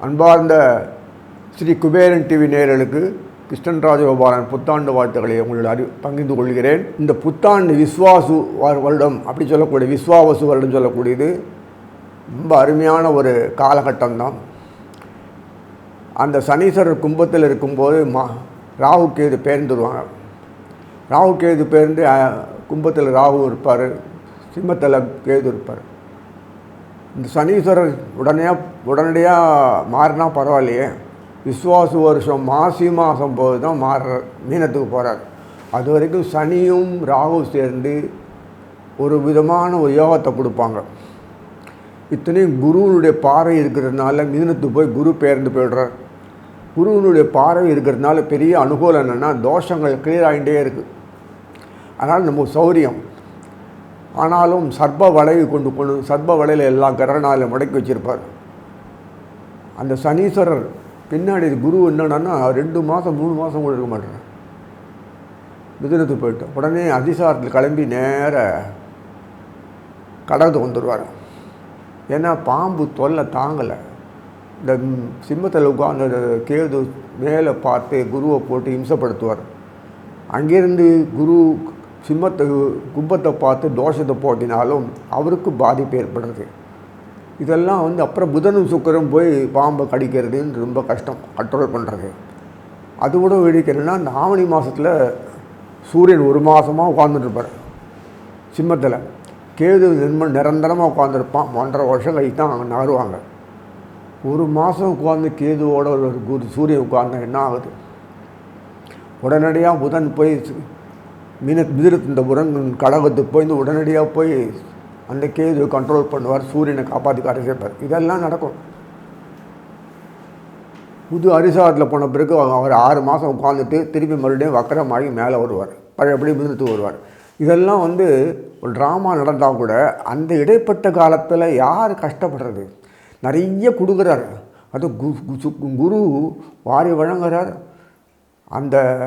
அன்பார்ந்த ஸ்ரீ குபேரன் டிவி நேயர்களுக்கு கிருஷ்ணன் ராஜகோபாலன் புத்தாண்டு வாழ்த்துக்களை உங்களோட அறி பகிர்ந்து கொள்கிறேன். இந்த புத்தாண்டு விஸ்வாசு வ- வருடம் அப்படி சொல்லக்கூடிய விஸ்வாவசு வருடம் சொல்லக்கூடியது ரொம்ப அருமையான ஒரு காலகட்டம் தான் அந்த சனீஸ்வரர் கும்பத்தில் இருக்கும்போது மா ராகு கேது பேர்ந்துருவாங்க ராகு கேது பேர்ந்து கும்பத்தில் ராகு இருப்பார் சிம்மத்தில் கேது இருப்பார். இந்த சனீஸ்வரர் உடனே உடனடியாக மாறினா பரவாயில்லையே. விஸ்வாசு வருஷம் மாசி மாதம் போது தான் மாறுற மீனத்துக்கு போகிறார் அது வரைக்கும் சனியும் ராகு சேர்ந்து ஒரு விதமான ஒரு யோகத்தை கொடுப்பாங்க. இத்தனையும் குருவினுடைய பார்வை இருக்கிறதுனால மீனத்துக்கு போய் குரு பேர்ந்து போயிடுறார். குருவினுடைய பார்வை இருக்கிறதுனால பெரிய அனுகூலம் என்னென்னா தோஷங்கள் கிளியர் ஆகிட்டே இருக்குது அதனால் நம்ம சௌரியம். ஆனாலும் சர்ப வளைவு கொண்டு கொண்டு சர்ப வளையில் எல்லா கிரகணாலும் முடக்கி வச்சுருப்பார். அந்த சனீஸ்வரர் பின்னாடி குரு என்னன்னா ரெண்டு மாதம் மூணு மாதம் கூட இருக்க மாட்டார். மிதுனத்துக்கு போயிட்டு உடனே அதிசாரத்தில் கிளம்பி நேர கடகத்துக்கு வந்துடுவார் ஏன்னா பாம்பு தொல்லை தாங்கலை. இந்த சிம்மத்தில் உட்கார்ந்து கேது மேலே பார்த்து குருவை போட்டு இம்சப்படுத்துவார். அங்கேருந்து குரு சிம்மத்தை கும்பத்தை பார்த்து தோஷத்தை போட்டினாலும் அவருக்கு பாதிப்பு ஏற்படுறது. இதெல்லாம் வந்து அப்புறம் புதனும் சுக்கரம் போய் பாம்பை கடிக்கிறதுன்னு ரொம்ப கஷ்டம் கண்ட்ரோல் பண்ணுறது அது கூட என்னென்னா இந்த ஆவணி மாதத்தில் சூரியன் ஒரு மாதமாக உட்காந்துட்டுருப்பார் சிம்மத்தில். கேது நிர்ம நிரந்தரமாக உட்காந்துருப்பான் ஒன்றரை வருஷம் கழித்து தான் அங்கே நகருவாங்க. ஒரு மாதம் உட்காந்து கேதுவோட ஒரு குரு சூரியன் உட்கார்ந்தா என்ன ஆகுது? உடனடியாக புதன் போய் மீன மிதிரத்து இந்த புதன் கடகத்துக்கு போய் இந்த உடனடியாக போய் அந்த கேது கண்ட்ரோல் பண்ணுவார் சூரியனை காப்பாற்றி காட்ட சேர்ப்பார் இதெல்லாம் நடக்கும். புது அரிசாரத்தில் போன பிறகு அவர் ஆறு மாதம் உட்காந்துட்டு திருப்பி மறுபடியும் வக்கரமாகி மேலே வருவார். பழையபடி மிதிரத்துக்கு வருவார். இதெல்லாம் வந்து ஒரு ட்ராமா நடந்தால் கூட அந்த இடைப்பட்ட காலத்தில் யார் கஷ்டப்படுறது? நிறைய கொடுக்குறாரு. அது கு கு- குரு வாரி வழங்குறார். அந்த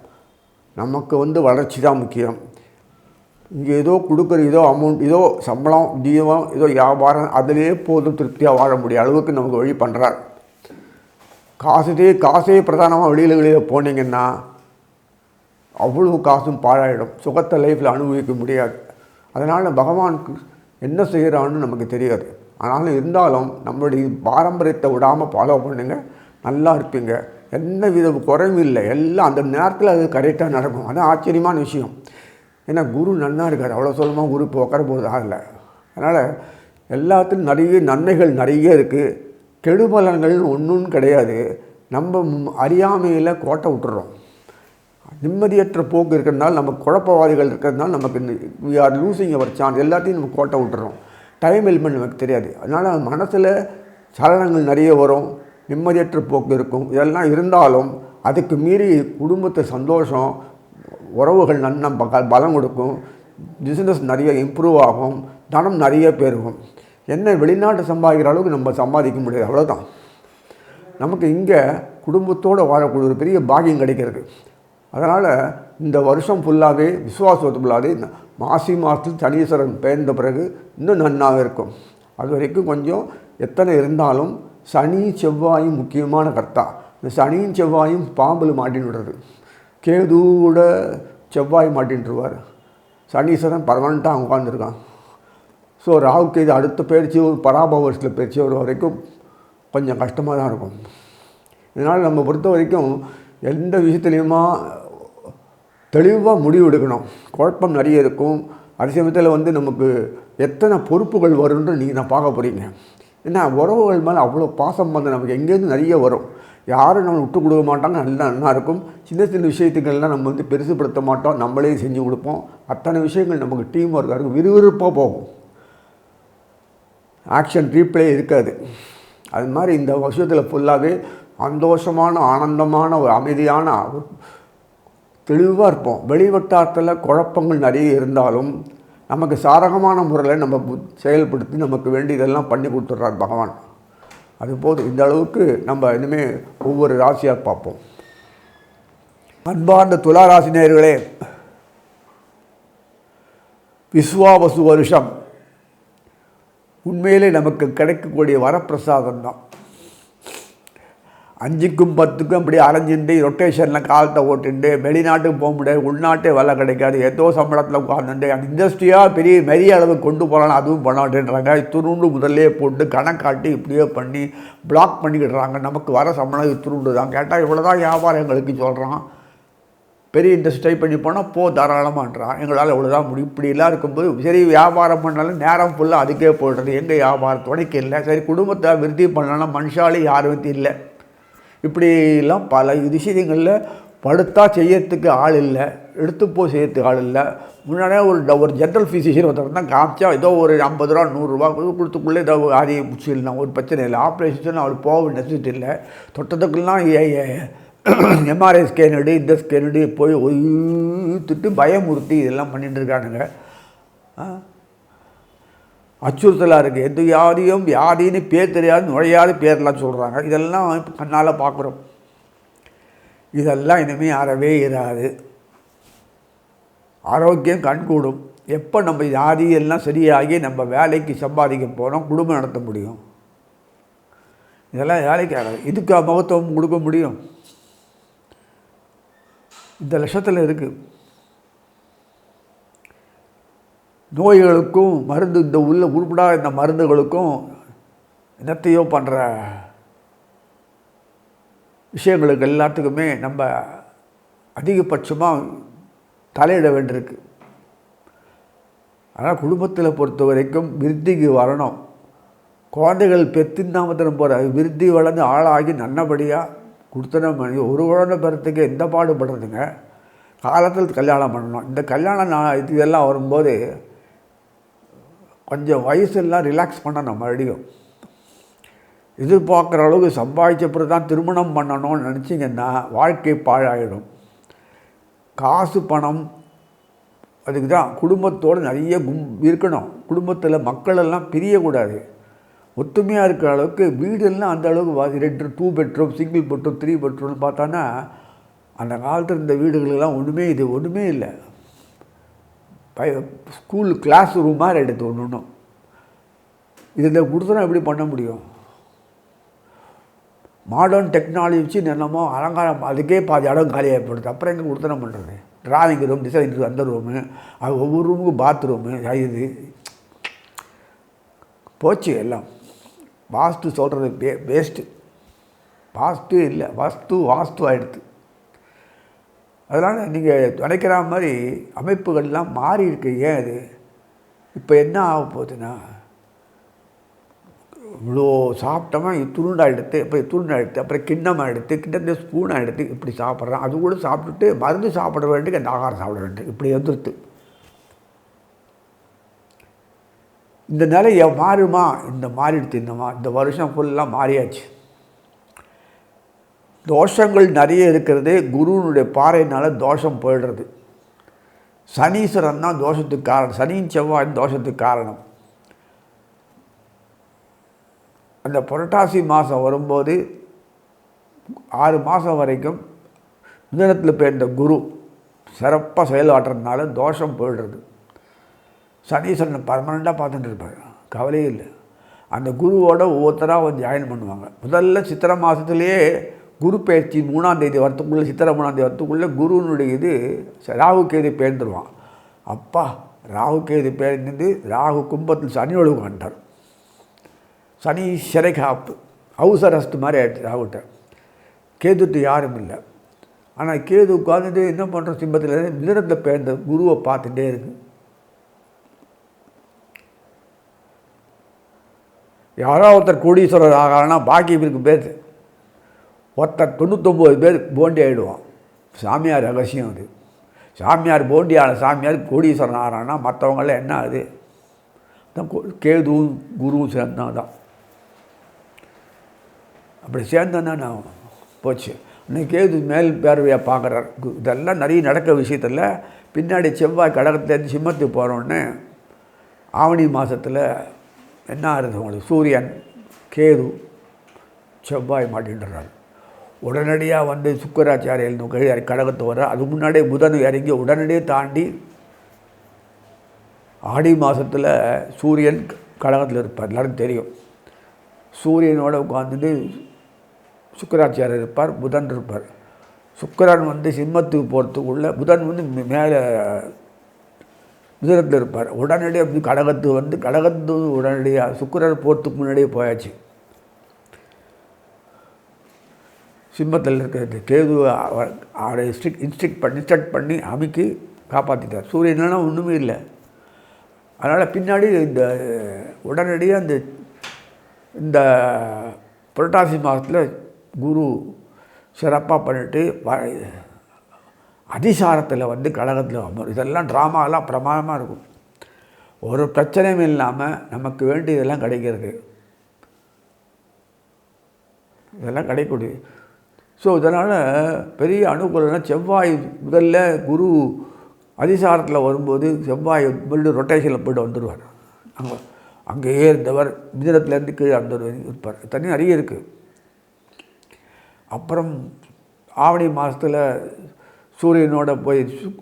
நமக்கு வந்து வளர்ச்சி தான் முக்கியம். இங்கே ஏதோ கொடுக்குற ஏதோ அமௌண்ட் ஏதோ சம்பளம் தீபம் ஏதோ வியாபாரம் அதிலே போதும் திருப்தியாக வாழ முடிய அளவுக்கு நமக்கு வழி பண்ணுறார் காசுதே காசே பிரதானமாக வெளியில் வெளியில் போனீங்கன்னா அவ்வளவு காசும் பாழாயிடும். சுகத்தை லைஃப்பில் அனுபவிக்க முடியாது. அதனால் பகவானுக்கு என்ன செய்கிறான்னு நமக்கு தெரியாது. ஆனாலும் இருந்தாலும் நம்மளுடைய பாரம்பரியத்தை விடாமல் ஃபாலோ பண்ணுங்க. நல்லா இருப்பீங்க. எந்த வித குறையும் இல்லை. எல்லாம் அந்த நேரத்தில் அது கரெக்டாக நடக்கும். அது ஆச்சரியமான விஷயம். ஏன்னா குரு நன்னா இருக்கார். அவ்வளோ சொல்லமாக குரு இப்போ உட்கார போகிறது ஆகல. அதனால் எல்லாத்துலையும் நிறைய நன்மைகள் நிறைய இருக்குது கெடுபலன்கள் ஒன்றும் கிடையாது. நம்ம அறியாமையில் கோட்டை விட்டுறோம். நிம்மதியற்ற போக்கு இருக்கிறதுனால நம்ம குழப்பவாதிகள் இருக்கிறதுனால நமக்கு we are losing our chance எல்லாத்தையும் நம்ம கோட்டை விட்டுறோம். டைம் எலிமெண்ட் நமக்கு தெரியாது. அதனால் மனசில் சலனங்கள் நிறைய வரும். நிம்மதியற்ற போக்கு இருக்கும். இதெல்லாம் இருந்தாலும் அதுக்கு மீறி குடும்பத்தை சந்தோஷம் உறவுகள் நன்ன பலம் கொடுக்கும். பிஸ்னஸ் நிறைய இம்ப்ரூவ் ஆகும். தனம் நிறைய பெருகும். என்ன வெளிநாட்டு சம்பாதிக்கிற அளவுக்கு நம்ம சம்பாதிக்க முடியாது. அவ்வளோதான் நமக்கு இங்கே குடும்பத்தோடு வாழக்கூடிய ஒரு பெரிய பாக்கியம் கிடைக்கிறது. அதனால் இந்த வருஷம் ஃபுல்லாகவே விசுவாசத்து ஃபுல்லாகவே மாசி மாதத்தில் சனீஸ்வரன் பெயர்ந்த பிறகு இன்னும் நன்னாக இருக்கும். அது வரைக்கும் கொஞ்சம் எத்தனை இருந்தாலும் சனி செவ்வாயும் முக்கியமான கர்த்தா. இந்த சனியும் செவ்வாயும் பாம்பில் மாட்டின்னு விடுறது. கேதுவோட செவ்வாய் மாட்டின்ட்டுருவார் சனீஸ்வரன் பர்மனண்ட்டாக உட்காந்துருக்கான் ஸோ ராகு கேது அடுத்த பயிற்சி ஒரு பராபவர்ஸில் பயிற்சி வர வரைக்கும் கொஞ்சம் கஷ்டமாக தான் இருக்கும். இதனால் நம்ம பொறுத்த வரைக்கும் எந்த விஷயத்துலையுமா தெளிவாக முடிவு எடுக்கணும். குழப்பம் நிறைய இருக்கும். அதே சமயத்தில் வந்து நமக்கு எத்தனை பொறுப்புகள் வரும்னு நீங்கள் நான் பார்க்க போகிறீங்க ஏன்னா உறவுகள் மேலே அவ்வளோ பாசம் வந்து நமக்கு எங்கேருந்து நிறைய வரும். யாரும் நம்மளை விட்டு கொடுக்க மாட்டாங்க நல்லா நல்லா இருக்கும். சின்ன சின்ன விஷயத்துக்கெல்லாம் நம்ம வந்து பெருசுப்படுத்த மாட்டோம் நம்மளே செஞ்சு கொடுப்போம். அத்தனை விஷயங்கள் நமக்கு டீம் ஒர்க்காக இருக்கும் விறுவிறுப்பாக போகும். ஆக்ஷன் ரீப்ளே இருக்காது. அது மாதிரி இந்த வருஷத்தில் ஃபுல்லாகவே சந்தோஷமான ஆனந்தமான ஒரு அமைதியான ஒரு தெளிவாக இருப்போம். வெளிவட்டாரத்தில் குழப்பங்கள் நிறைய இருந்தாலும் நமக்கு சாதகமான முறையில் நம்ம செயல்படுத்தி நமக்கு வேண்டியதெல்லாம் பண்ணி கொடுத்துட்றார் பகவான். அது போதும். இந்த அளவுக்கு நம்ம இனிமேல் ஒவ்வொரு ராசியாக பார்ப்போம். அன்பார்ந்த துலா ராசி நேயர்களே விஸ்வாவசு வருஷம். உண்மையிலே நமக்கு கிடைக்கக்கூடிய வரப்பிரசாதம் தான் அஞ்சுக்கும் பத்துக்கும் இப்படி அலைஞ்சுட்டு ரொட்டேஷனில் காலத்தை ஓட்டுண்டு வெளிநாட்டுக்கு போக முடியாது உள்நாட்டே வேலை கிடைக்காது ஏதோ சம்பளத்தில் உட்காந்துட்டு அந்த இண்டஸ்ட்ரியாக பெரிய பெரிய அளவு கொண்டு போகலாம் அதுவும் பண்ண மாட்டேன்றாங்க. துருண்டு முதல்லே போட்டு கணக்காட்டி இப்படியே பண்ணி பிளாக் பண்ணிக்கிடுறாங்க. நமக்கு வர சம்பளம் துருண்டு தான். கேட்டால் இவ்வளோ தான் வியாபாரம் எங்களுக்கு சொல்கிறான் பெரிய இண்டஸ்ட்ரி பண்ணி போனால் போ தாராளமான்றான். எங்களால் இவ்வளோதான் முடியும். இப்படிலாம் இருக்கும்போது சரி வியாபாரம் பண்ணாலும் நேரம் ஃபுல்லாக அதுக்கே போடுறது எங்கள் வியாபாரம்? துணைக்கு இல்லை. சரி குடும்பத்தை விருத்தி பண்ணலாம் மனுஷாலே யாரும் இல்லை. இப்படிலாம் பல விஷயங்களில் படுத்தா செய்யறதுக்கு ஆள் இல்லை எடுத்து போய் செய்யறதுக்கு ஆள் இல்லை. முன்னாடியே ஒரு ஒரு ஜென்ரல் ஃபிசிஷியன் ஒருத்தர் தான் காமிச்சா ஏதோ ஒரு ஐம்பது ரூபா நூறுரூவா கொடுத்துக்குள்ளே ஏதோ ஆதியை முடிச்சிடலாம் ஒரு பிரச்சனை இல்லை. ஆப்ரேஷன் அவர் போக நெசிட்டு இல்லை. தொட்டத்துக்கெல்லாம் எம்ஆர்ஐ ஸ்கேன் எடு இந்த ஸ்கேன் எடு போய் ஒய்த்துட்டு பயமுறுத்தி இதெல்லாம் பண்ணிட்டு இருக்கானுங்க. அச்சுறுத்தலாக இருக்குது எந்த வியாதியும் வியாதின்னு பேர் தெரியாது நுழையாத பேர்லாம் சொல்கிறாங்க இதெல்லாம் இப்போ கண்ணால் பார்க்குறோம் இதெல்லாம் இனிமேல் அறவே இராது. ஆரோக்கியம் கண்கூடும். எப்போ நம்ம வியாதியெல்லாம் சரியாகி நம்ம வேலைக்கு சம்பாதிக்க போகிறோம் குடும்பம் நடத்த முடியும்? இதெல்லாம் வேலைக்கு ஆகாது இதுக்கு மகத்துவம் கொடுக்க முடியும்? இந்த லட்சத்தில் இருக்குது நோய்களுக்கும் மருந்து இந்த உள்ள உருப்படாத இந்த மருந்துகளுக்கும் என்னத்தையோ பண்ணுற விஷயங்களுக்கு எல்லாத்துக்குமே நம்ம அதிகபட்சமாக தலையிட வேண்டியிருக்கு. ஆனால் குடும்பத்தில் பொறுத்த வரைக்கும் விருத்திக்கு வரணும். குழந்தைகள் பெத்திருந்தாமத்திரம் போகிற விருத்தி வளர்ந்து ஆளாகி நல்லபடியாக கொடுத்தன மணி ஒரு குழந்தை பெறத்துக்கு எந்த பாடுபடுறதுங்க? காலத்தில் கல்யாணம் பண்ணணும். இந்த கல்யாணம் நான் இது இதெல்லாம் வரும்போது கொஞ்சம் வயசெல்லாம் ரிலாக்ஸ் பண்ணணும் மறுபடியும். எதிர்பார்க்குற அளவுக்கு சம்பாதிச்ச பிறகு தான் திருமணம் பண்ணணும்னு நினச்சிங்கன்னா வாழ்க்கை பாழாயிடும். காசு பணம் அதுக்கு தான் குடும்பத்தோடு நிறைய கும் இருக்கணும். குடும்பத்தில் மக்களெல்லாம் பிரியக்கூடாது. ஒத்துமையாக இருக்கிற அளவுக்கு வீடெல்லாம் அந்த அளவுக்கு ரெண்டு two bedroom single bedroom three பெட்ரூம்னு பார்த்தோன்னா அந்த காலத்தில் இருந்த வீடுகளெல்லாம் ஒன்றுமே இது ஒன்றுமே இல்லை. பய ஸ்கூல் கிளாஸ் ரூம் மாதிரி எடுத்து ஒன்று ஒன்றும் இதில் கொடுத்துனா எப்படி பண்ண முடியும்? மாடர்ன் டெக்னாலஜி வச்சு என்னமோ அலங்காரம் அதுக்கே பாதி இடம் காலியாக போடுது அப்புறம் எங்கே கொடுத்தனம் பண்ணுறது டிராயிங் ரூம் டிசைனிங் ரூம் அந்த ரூமு அது ஒவ்வொரு ரூமுக்கும் பாத்ரூமு இது. போச்சு எல்லாம். வாஸ்து சொல்கிறது பே வேஸ்ட்டு வாஸ்து இல்லை. வாஸ்து வாஸ்து ஆகிடுது அதனால் நீங்கள் நினைக்கிற மாதிரி அமைப்புகள்லாம் மாறி இருக்கு. ஏன் அது? இப்போ என்ன ஆக போகுதுன்னா இவ்வளோ சாப்பிட்டோமா துருண்டா எடுத்து அப்புறம் துருண்டா எடுத்து அப்புறம் கிண்ணமாக எடுத்து கிண்ணத்தை ஸ்பூனாக எடுத்து இப்படி சாப்பிட்றான். அது கூட சாப்பிட்டுட்டு மருந்து சாப்பிட வேண்டிய அந்த ஆகாரம் சாப்பிட வேண்டும் இப்படி வந்துருது. இந்த நிலை மாறுமா? இந்த மாறிடுச்சு. இந்த மா இந்த வருஷம் ஃபுல்லாக மாறியாச்சு. தோஷங்கள் நிறைய இருக்கிறது குருவினுடைய பாறையினால் தோஷம் போயிடுறது. சனீஸ்வரன் தான் தோஷத்துக்கு காரணம். சனியின் செவ்வாய் தோஷத்துக்கு காரணம். அந்த புரட்டாசி மாதம் வரும்போது ஆறு மாதம் வரைக்கும் மிதனத்தில் போயிருந்த குரு சிறப்பாக செயலாற்றுறதுனால தோஷம் போயிடுறது. சனீஸ்வரனை பர்மனெண்ட்டாக பார்த்துட்டு இருப்பார். கவலையே இல்லை. அந்த குருவோட ஒவ்வொருத்தராக வந்து ஜாயின் பண்ணுவாங்க. முதல்ல சித்திரை மாதத்துலேயே குரு பயிற்சி மூணாம் தேதி வரத்துக்குள்ளே சித்திரை மூணாம் தேதி வரத்துக்குள்ளே குருனுடைய இது ராகு கேது பேர்ந்துருவான் அப்பா ராகு கேது பேர்ந்து ராகு கும்பத்தில் சனியோடு உட்காண்டார் சனி சிறை காப்பு அவசரஸ்து மாதிரி ஆயிடுச்சு ராகுட்ட. கேதுட்டு யாரும் இல்லை. ஆனால் கேது உட்காந்துட்டு என்ன பண்ணுற சிம்பத்தில் மிதனத்தில் பேர்ந்த குருவை பார்த்துட்டே இருக்கு. யாரோ ஒருத்தர் கோடீஸ்வரர் ஆகலன்னா பாக்கி இவருக்கு பேர் ஒருத்தர் தொண்ணூத்தொம்பது பேர் போண்டி ஆகிடுவான் சாமியார் ரகசியம் அது. சாமியார் போண்டியான சாமியார் கோடீஸ்வரன் ஆகிறான்னா மற்றவங்களாம் என்ன அது? தான் கேதுவும் குருவும் சேர்ந்தா தான். அப்படி சேர்ந்தோன்னா நான் போச்சு. இன்னைக்கு கேது மேல் பார்வையாக பார்க்குறார். இதெல்லாம் நிறைய நடக்க விஷயத்தில் பின்னாடி செவ்வாய் கடகத்துலேருந்து சிம்மத்துக்கு போகிறோன்னு ஆவணி மாதத்தில் என்ன ஆகுது உங்களுக்கு? சூரியன் கேது செவ்வாய் மாட்டின்றார். உடனடியாக வந்து சுக்கராச்சாரியல் கீழே கழகத்தை வர அது முன்னாடியே புதன் இறங்கி உடனடியே தாண்டி ஆடி மாதத்தில் சூரியன் கடகத்தில் இருப்பார். எல்லாரும் தெரியும். சூரியனோட உட்காந்துட்டு சுக்கராச்சாரியர் இருப்பார் புதன் இருப்பார். சுக்கரன் வந்து சிம்மத்துக்கு போகிறதுக்குள்ளே புதன் வந்து மேலே மிதனத்தில் இருப்பார். உடனடியாக வந்து கடகத்து வந்து கடகத்து உடனடியாக சுக்கரன் போகிறதுக்கு முன்னாடியே போயாச்சு. சிம்மத்தில் இருக்கிற கேது அவ- அவரை இன்ஸ்ட்ரிக் இன்ஸ்டிக் பண்ணி இன்ஸ்ட்ரக்ட் பண்ணி அமைக்கி காப்பாற்றிட்டார் சூரியனா ஒன்றுமே இல்லை. அதனால் பின்னாடி இந்த உடனடியாக இந்த இந்த புரட்டாசி மாதத்தில் குரு சிறப்பாக பண்ணிட்டு வ- அதிசாரத்தில் வந்து கழகத்தில் அமரும் இதெல்லாம் ட்ராமாலாம் பிரமாதமாக இருக்கும். ஒரு பிரச்சனையும் இல்லாமல் நமக்கு வேண்டியதெல்லாம் கிடைக்கிறது. இதெல்லாம் கிடைக்கக்கூடிய ஸோ இதனால் பெரிய அனுகூலம்னா செவ்வாய் முதல்ல குரு அதிசாரத்தில் வரும்போது செவ்வாய் மறுபடியும் ரொட்டேஷனில் போய்ட்டு வந்துடுவார் அங்கே அங்கேயே இருந்தவர் மிதனத்துலேருந்து கீழே அந்த இருப்பார். தண்ணி நிறைய இருக்குது அப்புறம் ஆவணி மாதத்தில் சூரியனோட போய் சு-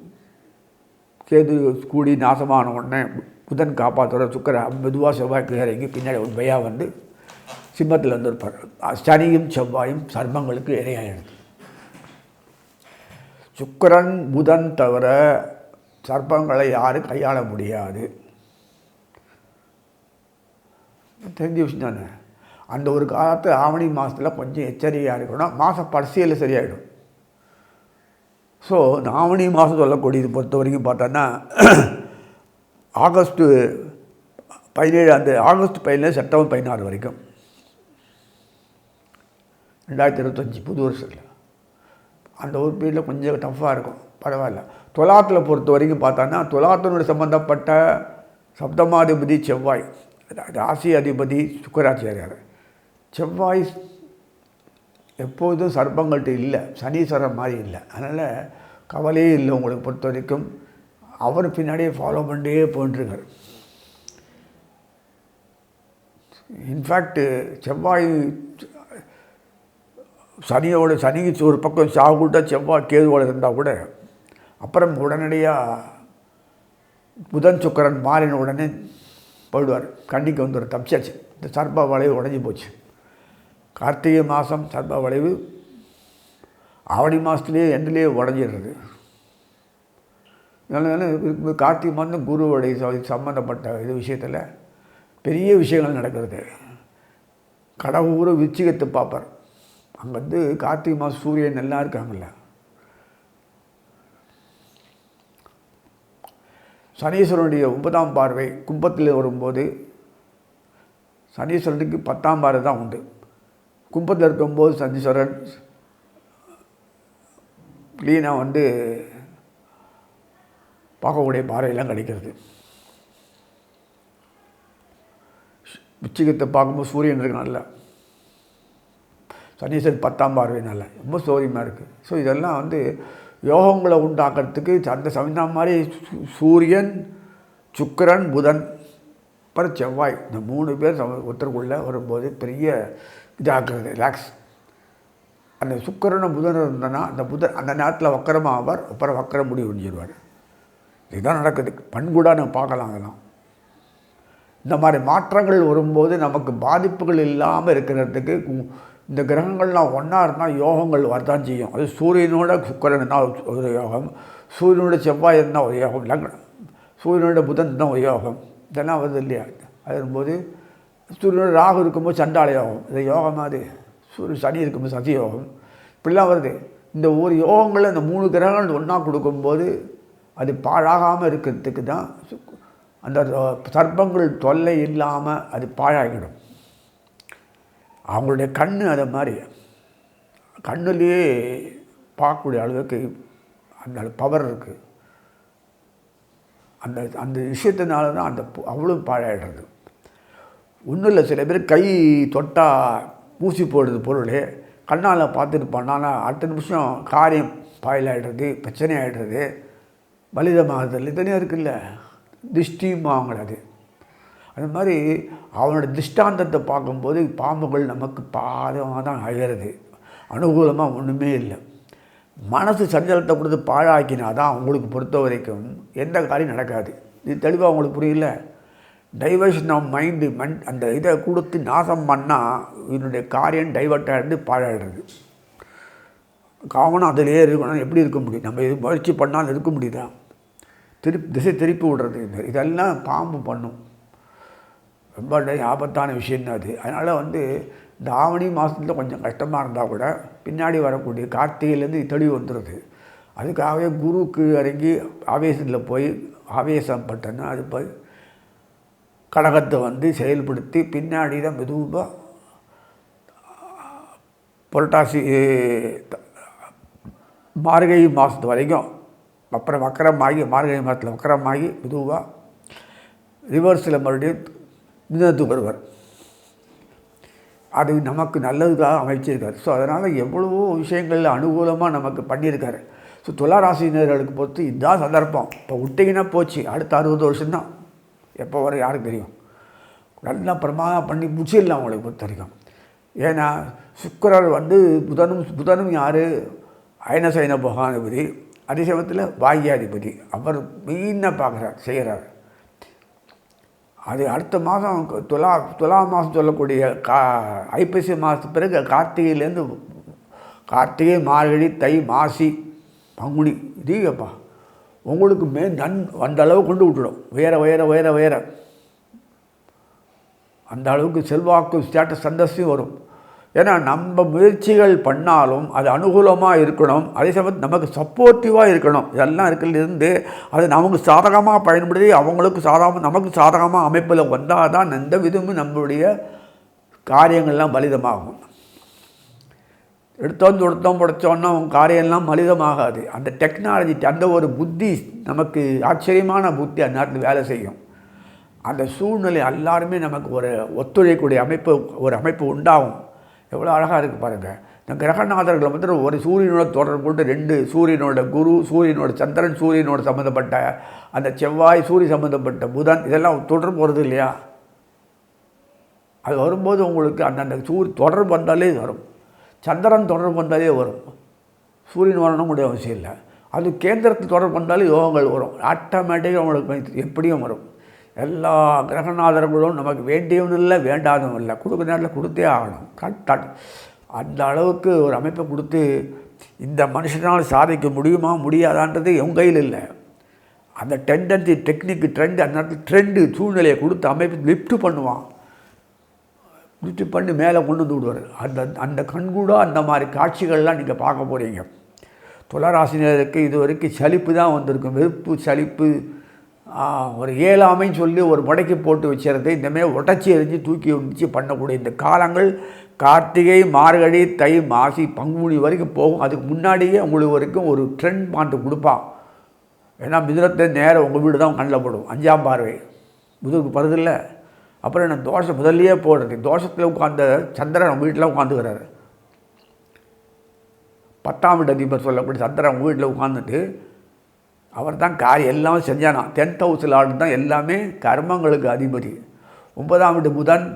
கூடி நாசமான உடனே புதன் காப்பாற்றுற சுக்கர மெதுவாக செவ்வாய் இறங்கி பின்னாடி ஒரு பையா வந்து சிம்மத்தில் வந்திருப்பார். சனியும் செவ்வாயும் சர்மங்களுக்கு இரையாயிடுது சுக்கரன் புதன் தவிர சர்ப்பங்களை யாரும் கையாள முடியாது. தெரிஞ்ச விஷயம் தானே? அந்த ஒரு காலத்து ஆவணி மாதத்தில் கொஞ்சம் எச்சரிக்கையாக இருக்கணும். மாதம் பரிசையில் சரியாயிடும். ஸோ இந்த ஆவணி மாதம் சொல்லக்கூடியது பொறுத்த வரைக்கும் பார்த்தோன்னா ஆகஸ்ட்டு பதினேழு அந்த ஆகஸ்ட் பதினேழு செப்டம்பர் பதினாறு வரைக்கும். ரெண்டாயிரத்தி இருபத்தஞ்சி புது வருஷத்தில். அந்த ஒரு பீரியடில் கொஞ்சம் டஃப்பாக இருக்கும். பரவாயில்ல. துலாத்தில் பொறுத்த வரைக்கும் பார்த்தோன்னா துலாத்தினுடைய சம்மந்தப்பட்ட சப்தமாதிபதி செவ்வாய் ராசி அதிபதி சுக்கராச்சாரியார். செவ்வாய் எப்போதும் சர்ப்பங்கள்ட்ட இல்லை. சனீஸ்வரம் மாதிரி இல்லை. அதனால் கவலையே இல்லை உங்களுக்கு பொறுத்த வரைக்கும். அவர் பின்னாடியே ஃபாலோ பண்ணிட்டே போயிட்டுருக்கார் இன்ஃபேக்ட்டு செவ்வாய் சனியோட சனி ஒரு பக்கம் சாகுட்டா செவ்வாய் கேதுவோட இருந்தால் கூட அப்புறம் உடனடியாக புதன் சுக்கரன் மாறின உடனே போயிடுவார். கண்ணிக்கு வந்து ஒரு தப்பிச்சாச்சு. இந்த சர்ப வளைவு உடஞ்சி போச்சு. கார்த்திகை மாதம் சர்ப வளைவு ஆவணி மாதத்துலேயே எண்ணிலேயே உடஞ்சிடுறது. அதனால கார்த்திகை மாதம் குருவுடைய ச- சம்மந்தப்பட்ட இது விஷயத்தில் பெரிய விஷயங்கள் நடக்கிறது. கடவுரை விச்சிகத்தை பார்ப்பார். அங்கே வந்து கார்த்திகை மாதம் சூரியன் எல்லாம் இருக்காங்கல்ல. சனீஸ்வரனுடைய ஒன்பதாம் பார்வை கும்பத்தில் வரும்போது சனீஸ்வரனுக்கு பத்தாம் பார்வை தான் உண்டு. கும்பத்தில் இருக்கும்போது சனீஸ்வரன் க்ளீனாக வந்து பார்க்கக்கூடிய பாறையெல்லாம் கிடைக்கிறது. விச்சிகத்தை பார்க்கும்போது சூரியன் இருக்கு நல்லா சனீஸ்வரன் பத்தாம் பார்வையினால் ரொம்ப சோரியமாக இருக்குது ஸோ இதெல்லாம் வந்து யோகங்களை உண்டாக்குறதுக்கு அந்த சமயம் மாதிரி சூரியன் சுக்கரன் புதன் அப்புறம் செவ்வாய் இந்த மூணு பேர் சம ஒருத்தருக்குள்ளே வரும்போது பெரிய இதாகிறது ரிலாக்ஸ் அந்த சுக்கரனும் புதன் இருந்தனா அந்த புதன் அந்த நேரத்தில் வக்கரமாக ஆவார் அப்புறம் வக்கரம் முடிவு முடிஞ்சிடுவார் இதுதான் நடக்குது. பண்புடாக நம்ம பார்க்கலாம் அதெல்லாம். இந்த மாதிரி மாற்றங்கள் வரும்போது நமக்கு பாதிப்புகள் இல்லாமல் இருக்கிறதுக்கு இந்த கிரகங்கள்லாம் ஒன்றா இருந்தால் யோகங்கள் வரதான் செய்யும். அது சூரியனோட சுக்கரன் தான் ஒரு யோகம். சூரியனோட செவ்வாய் இருந்தால் ஒரு யோகம். லக்ன சூரியனோட புதன் தான் ஒரு யோகம். இதெல்லாம் வருது இல்லையா? அது வரும்போது சூரியனோட ராகு இருக்கும்போது சண்டாள யோகம். இது யோகம் அது. சூரிய சனி இருக்கும்போது சதி யோகம். இப்படிலாம் வருது. இந்த ஒரு யோகங்களை இந்த மூணு கிரகங்கள் ஒன்றா கொடுக்கும்போது அது பாழாகாமல் இருக்கிறதுக்கு தான் அந்த சர்ப்பங்கள் தொல்லை இல்லாமல் அது பாழாகிடும். அவங்களுடைய கண் அதை மாதிரி. கண்ணுலேயே பார்க்கக்கூடிய அளவுக்கு அந்த பவர் இருக்குது அந்த அந்த விஷயத்தினால தான் அந்த பு- அவ்வளோ பாழாயிடுறது. ஒன்றும் இல்லை சில பேர் கை தொட்டால் பூசி போடுறது பொருளே. கண்ணால் பார்த்துட்டு பண்ணால் அடுத்த நிமிஷம் காரியம் பாயிலாயிடுறது பிரச்சனை ஆகிடுறது பலிதமாகுதல் தனியாக இருக்குல்ல. திஷ்டியும் அவங்களது. அது மாதிரி அவனோட திஷ்டாந்தத்தை பார்க்கும்போது பாம்புகள் நமக்கு பாதமாக தான் அழகிறது. அனுகூலமாக ஒன்றுமே இல்லை. மனசு சஞ்சலத்தை கொடுத்து பாழாக்கினா தான் அவங்களுக்கு பொறுத்த வரைக்கும் எந்த காரியம் நடக்காது. இது தெளிவாக அவங்களுக்கு புரியல? டைவர்ஷன் ஆஃப் மைண்டு மண் அந்த இதை கொடுத்து நாசம் பண்ணால் இதனுடைய காரியம் டைவர்ட் ஆகிடுது பாழாடுறது கவனம் அதிலேயே இருக்கணும். எப்படி இருக்க முடியும்? நம்ம இது முயற்சி பண்ணாலும் இருக்க முடியுதா? திருப்பி திசை திருப்பி விடுறது. இதெல்லாம் பாம்பு பண்ணும். ரொம்ப ஆபத்தான விஷயம் அது. அதனால் வந்து இந்த ஆவணி மாதத்தில் கொஞ்சம் கஷ்டமாக இருந்தால் கூட பின்னாடி வரக்கூடிய கார்த்திகையிலேருந்து தெளிவு வந்துடுது அதுக்காகவே குருவுக்கு இறங்கி ஆவேசத்தில் போய் ஆவேசம் பட்டேன்னா அது போய் கடகத்தை வந்து செயல்படுத்தி பின்னாடி தான் மெதுவாக புரட்டாசி மார்கழி மாதத்து வரைக்கும் அப்புறம் வக்கரமாகி மார்கழி மாதத்தில் வக்கரமாகி மெதுவாக ரிவர்ஸில் மறுபடியும் மிதத்துக்கு வருவார். அது நமக்கு நல்லதுக்காக அமைச்சிருக்கார். ஸோ அதனால் எவ்வளவோ விஷயங்கள் அனுகூலமாக நமக்கு பண்ணியிருக்காரு ஸோ துளாராசினர்களுக்கு பொறுத்து இதுதான் சந்தர்ப்பம். இப்போ விட்டிங்கன்னா போச்சு. அடுத்த அறுபது வருஷம்தான். எப்போ வர யாருக்கு தெரியும்? நல்லா பிரமாதம் பண்ணி முடிச்சிடலாம் அவங்களுக்கு பொறுத்த வரைக்கும். ஏன்னா சுக்கரர் வந்து புதனும் புதனும் யார்? அயனசைன பகாதிபதி அதே சமயத்தில் பாக்யாதிபதி அவர் மெயினாக பார்க்குறார் செய்கிறார் அது அடுத்த மாதம் துலா துலா மாதம் சொல்லக்கூடிய கா ஐப்பசி மாதத்துக்கு பிறகு கார்த்திகையிலேருந்து கார்த்திகை மார்கழி தை மாசி பங்குனி இதேப்பா உங்களுக்கு மே நன் அந்த அளவு கொண்டு விட்டுடும். வேற உயர உயர உயர. அந்த அளவுக்கு செல்வாக்கு ஸ்டேட்டஸ் சந்தஸ்தையும் வரும். ஏன்னா நம்ம முயற்சிகள் பண்ணாலும் அது அனுகூலமாக இருக்கணும். அதே சமயத்து நமக்கு சப்போர்ட்டிவாக இருக்கணும். இதெல்லாம் இருக்கிறதுலேருந்து அது நமக்கு சாதகமாக பயன்படுத்தி அவங்களுக்கு சாதகமாக நமக்கு சாதகமாக அமைப்பில் வந்தால் தான் எந்த விதமும் நம்மளுடைய காரியங்கள்லாம் பலிதமாகும். எடுத்தோம் தொடுத்தோம் படைச்சோன்னா அவங்க காரியம்லாம் மலிதமாகாது அந்த டெக்னாலஜி அந்த ஒரு புத்தி நமக்கு ஆச்சரியமான புத்தி அந்த நேரத்தில் வேலை செய்யும். அந்த சூழ்நிலை எல்லாருமே நமக்கு ஒரு ஒத்துழைக்கக்கூடிய அமைப்பு ஒரு அமைப்பு உண்டாகும். எவ்வளோ அழகாக இருக்குது பாருங்கள் இந்த கிரகநாதர்களை வந்து ஒரு சூரியனோட தொடர்பு கொண்டு ரெண்டு சூரியனோட குரு சூரியனோட சந்திரன் சூரியனோட சம்மந்தப்பட்ட அந்த செவ்வாய் சூரிய சம்மந்தப்பட்ட புதன் இதெல்லாம் தொடர்பு வருது இல்லையா? அது வரும்போது உங்களுக்கு அந்தந்த சூரிய தொடர்பு வந்தாலே வரும். சந்திரன் தொடர்பு வந்தாலே வரும். சூரியன் வரணும் கூட அவசியம் இல்லை. அது கேந்திரத்தில் தொடர்பு வந்தாலும் யோகங்கள் வரும். ஆட்டோமேட்டிக்காக உங்களுக்கு எப்படியும் வரும். எல்லா கிரகநாதர்களும் நமக்கு வேண்டியவனும் இல்லை வேண்டாதவனும் இல்லை. கொடுக்குற நேரத்தில் கொடுத்தே ஆகணும். கரெக்டாக அந்த அளவுக்கு ஒரு அமைப்பை கொடுத்து இந்த மனுஷனால் சாதிக்க முடியுமா முடியாதான்றது என் கையில் இல்லை. அந்த டெண்டன்சி டெக்னிக்கு ட்ரெண்டு அந்த நேரத்தில் ட்ரெண்டு சூழ்நிலையை கொடுத்து அமைப்பு லிஃப்ட் பண்ணுவான். லிஃப்ட் பண்ணி மேலே கொண்டு வந்து விடுவார். அந்த அந்த கண்கூடாக அந்த மாதிரி காட்சிகள்லாம் நீங்கள் பார்க்க போகிறீங்க துளராசினருக்கு இது வரைக்கும் சலிப்பு தான் வந்திருக்கும். வெறுப்பு சலிப்பு ஒரு ஏழாமைன்னு சொல்லி ஒரு முடைக்கு போட்டு வச்சுறது இந்தமாரி உடச்சி எரிஞ்சு தூக்கி வச்சு பண்ணக்கூடிய இந்த காலங்கள் கார்த்திகை மார்கழி தை மாசி பங்குனி வரைக்கும் போகும். அதுக்கு முன்னாடியே உங்களுக்கு வரைக்கும் ஒரு ட்ரெண்ட் பாட்டு கொடுப்பான் ஏன்னா மிதுனத்தை நேரம் உங்கள் வீடு தான் கண்ணில் போடும். அஞ்சாம் பார்வை. முதுகுக்கு படுதில்ல அப்புறம் என்ன தோஷம் முதல்லையே போடுறது. தோஷத்தில் உட்காந்த சந்திரன் வீட்டில் உட்காந்துக்கிறாரு பத்தாம் வீட்டு அதிபர் சொல்லக்கூடிய சந்திரன் உங்கள் வீட்டில் உட்காந்துட்டு அவர் தான் காரியம் எல்லாம் செஞ்சானா டென்த் ஹவுஸில் ஆடு தான் எல்லாமே கர்மங்களுக்கு அதிபதி. ஒன்பதாம் வீட்டு புதன்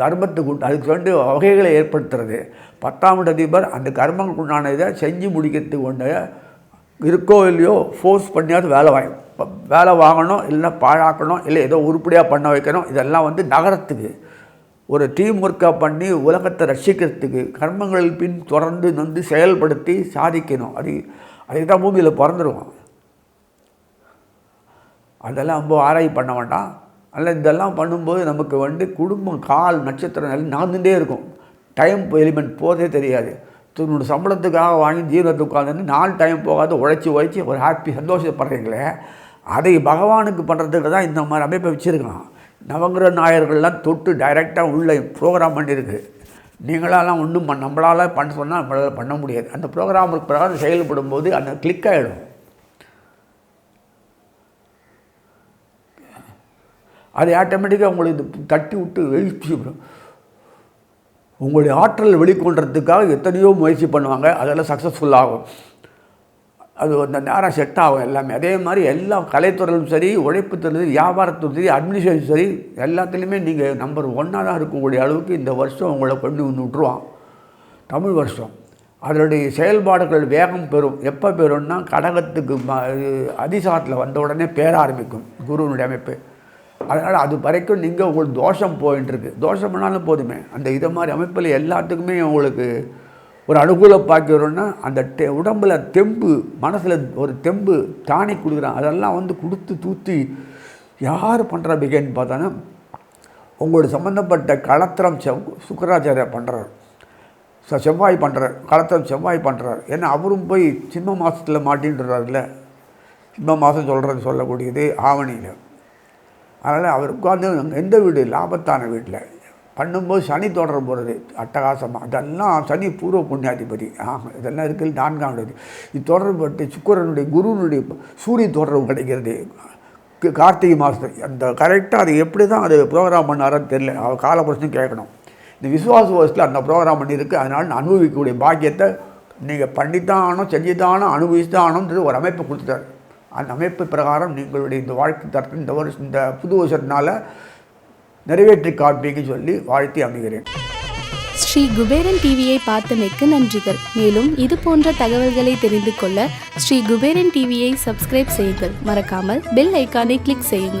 தர்மத்துக்கு உண்டு. அதுக்கு ரெண்டு வகைகளை ஏற்படுத்துறது. பத்தாம் வீட்டு அதிபர் அந்த கர்மங்களுக்கு உண்டான இதை செஞ்சு முடிக்கிறதுக்கு ஒன்று இருக்கோ இல்லையோ ஃபோர்ஸ் பண்ணியாவது வேலை வாங்கி வேலை வாங்கணும் இல்லை பாழாக்கணும் இல்லை ஏதோ உருப்படியாக பண்ண வைக்கணும். இதெல்லாம் வந்து நகரத்துக்கு ஒரு டீம் ஒர்க்காக பண்ணி உலகத்தை ரசிக்கிறதுக்கு கர்மங்கள் பின் தொடர்ந்து வந்து செயல்படுத்தி சாதிக்கணும். அது அதுக்கு தான் பூமியில் பிறந்துருவோம். அதெல்லாம் ரொம்ப ஆராய் பண்ண வேண்டாம் அல்ல இதெல்லாம் பண்ணும்போது நமக்கு வந்து குடும்பம் கால் நட்சத்திரம் எல்லாம் இருக்கும். டைம் எலிமெண்ட் போதே தெரியாது. தன்னோட சம்பளத்துக்காக வாங்கி ஜீவனத்துக்கு உட்காந்து நாலு டைம் போகாத உழைச்சி உழைச்சி ஒரு ஹாப்பி சந்தோஷப்படுறீங்களே அதை பகவானுக்கு பண்ணுறதுக்கு தான் இந்த மாதிரி அமைப்பை வச்சுருக்கான். நவங்கிர நாயர்கள்லாம் தொட்டு டைரெக்டாக உள்ள ப்ரோக்ராம் பண்ணியிருக்கு. நீங்களாலாம் ஒன்றும் நம்மளால் நம்மளால பண்ண சொன்னால் நம்மளால் பண்ண முடியாது. அந்த ப்ரோக்ராமுக்கு பிரகாரம் செயல்படும் போது அந்த கிளிக் ஆகிடும் அது ஆட்டோமேட்டிக்காக உங்களை இது தட்டி விட்டு எழுப்பி உங்களுடைய ஆற்றல் வெளிக்கொண்டுறதுக்காக எத்தனையோ முயற்சி பண்ணுவாங்க அதெல்லாம் சக்ஸஸ்ஃபுல் ஆகும். அது அந்த நேரம் செட் ஆகும் எல்லாமே. அதே மாதிரி எல்லா கலைத்துறையிலும் சரி உழைப்பு துறையிலும் வியாபாரத்துறையும் சரி அட்மினிஸ்ட்ரேஷன் சரி எல்லாத்துலேயுமே நீங்கள் நம்பர் ஒன்னாக தான் இருக்கக்கூடிய அளவுக்கு. இந்த வருஷம் உங்களை கொண்டு வந்து விட்ருவான் தமிழ் வருஷம். அதனுடைய செயல்பாடுகள் வேகம் பெறும். எப்போ பெறும்னா கடகத்துக்கு ம அதிசாரத்தில் வந்த உடனே பேர ஆரம்பிக்கும். குருவனுடைய அமைப்பு. அதனால் அது வரைக்கும் நீங்கள் உங்களுக்கு தோஷம் போயின்ட்டுருக்கு. தோஷம் பண்ணாலும் போதுமே. அந்த இதை மாதிரி அமைப்பில் எல்லாத்துக்குமே உங்களுக்கு ஒரு அனுகூல பாக்கிறோன்னா அந்த டெ உடம்பில் தெம்பு மனசில் ஒரு தெம்பு தானி கொடுக்குறான். அதெல்லாம் வந்து கொடுத்து தூத்தி யார் பண்ணுறா பிகைன்னு பார்த்தோன்னா உங்களோட சம்மந்தப்பட்ட களத்திரம் செவ் சுக்கராச்சாரியா பண்ணுறார் ச செவ்வாய் பண்ணுறார் களத்திரம் செவ்வாய் பண்ணுறார் ஏன்னா அவரும் போய் சிம்ம மாதத்தில் மாட்டின்றார்ல சிம்ம மாதம் சொல்கிறது சொல்லக்கூடியது ஆவணியில். அதனால் அவர் உட்காந்து எந்த வீடு? லாபத்தான வீட்டில். பண்ணும்போது சனி தொடர போகிறது அட்டகாசமாக அதெல்லாம் சனி பூர்வ புண்ணியாதிபதி. ஆ இதெல்லாம் இருக்குது நான்காம் இடது. இது தொடர்பட்டு சுக்கரனுடைய குருவனுடைய சூரிய தொடர்பு கிடைக்கிறது. கார்த்திகை மாதம் அந்த கரெக்டாக அது எப்படி தான் அது ப்ரோக்ராம் பண்ணாரன்னு தெரியல. அவர் காலபுரசனும் கேட்கணும். இந்த விசுவாச வருஷத்தில் அந்த ப்ரோக்ராம் பண்ணியிருக்கு. அதனால் நான் அனுபவிக்கக்கூடிய பாக்கியத்தை நீங்கள் பண்ணித்தான் ஆகணும் செஞ்சுதான் அனுபவிச்சு தான் ஒரு அமைப்பு கொடுத்துட்டார். அந்த அமைப்பு பிரகாரம் நீங்களுடைய இந்த வாழ்க்கை தரத்தை இந்த வருஷம் இந்த புது வருஷத்தினால நிறைவேற்றி காப்பீங்கன்னு சொல்லி வாழ்த்தி அமைகிறேன். ஸ்ரீ குபேரன் டிவியை பார்த்தமைக்கு நன்றிகள். மேலும் இது போன்ற தகவல்களை தெரிந்து கொள்ள ஸ்ரீ குபேரன் டிவியை சப்ஸ்கிரைப் செய்யுங்கள். மறக்காமல் பெல் ஐக்கானை கிளிக் செய்யுங்கள்.